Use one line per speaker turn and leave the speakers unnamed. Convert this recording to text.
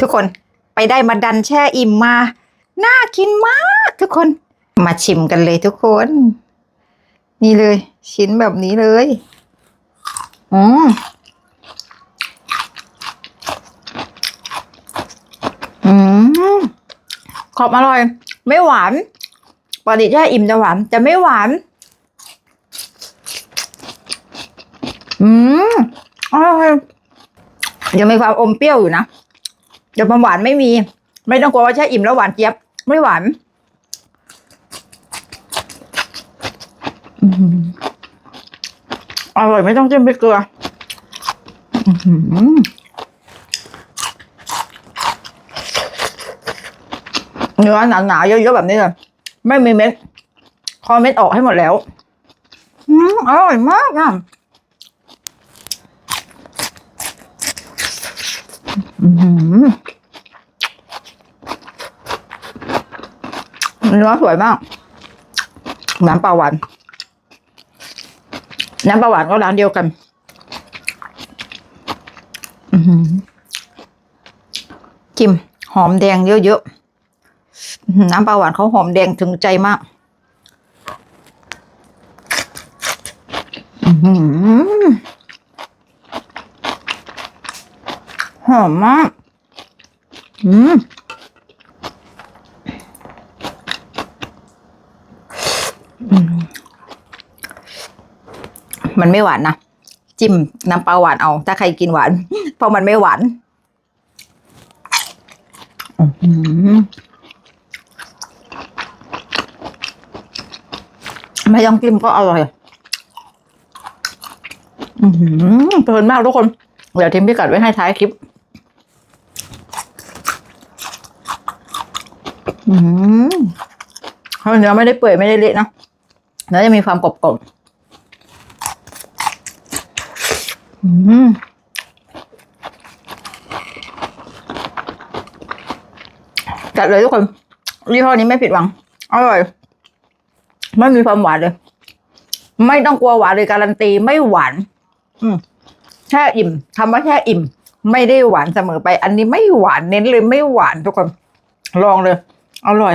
ทุกคนไปได้มาดันแช่อิ่มมา น่ากินมากทุกคนมาชิมกันเลยทุกคน นี่เลย ชิ้นแบบนี้เลยอืมอืมขอบอร่อย ไม่หวานปกติแช่อิ่มจะหวานจะไม่หวาน อืมอร่อยยังมีความอมเปรี้ยวอยู่นะ แต่ความหวานไม่มี ไม่ต้องกลัวว่าแช่อิ่มแล้วหวานเจี๊ยบ ไม่หวานอร่อยไม่ต้องจิ้มพริกเกลืออื้อหือเนื้อหนาๆเยอะๆแบบนี้เลยไม่มีเม็ด คอเม็ดออกให้หมดแล้ว อืมอร่อยมากอะ อื้อหือ เนื้อสวยมาก น้ำปลาหวาน น้ำปลาหวานก็ร้านเดียวกัน จิ้มหอมแดงเยอะๆ น้ำปลาหวานเขาหอมแดงถึงใจมาก อื้อ หอมมาก อืมมันไม่หวานนะ จิ้มน้ำปลาหวานเอา ถ้าใครกินหวาน เพราะมันไม่หวานไม่ต้องจิ้มก็อร่อยอือหือเพลินมากทุกคน เดี๋ยวทิ้งพิกัดไว้ให้ท้ายคลิป อืมเพราเนื้อไม่ได้เปื่อยไม่ได้เละนะเนื้อจะมีความกรอบๆอืมจัดเลยทุกคนยี่ห้อนี้ไม่ผิดหวัง อร่อย ไม่มีความหวานเลย ไม่ต้องกลัวหวานเลยการันตีไม่หวาน อืมแช่อิ่มคำว่าแช่อิ่ม ไม่ได้หวานเสมอไป อันนี้ไม่หวานเน้นเลยไม่หวานทุกคน ลองเลย อร่อย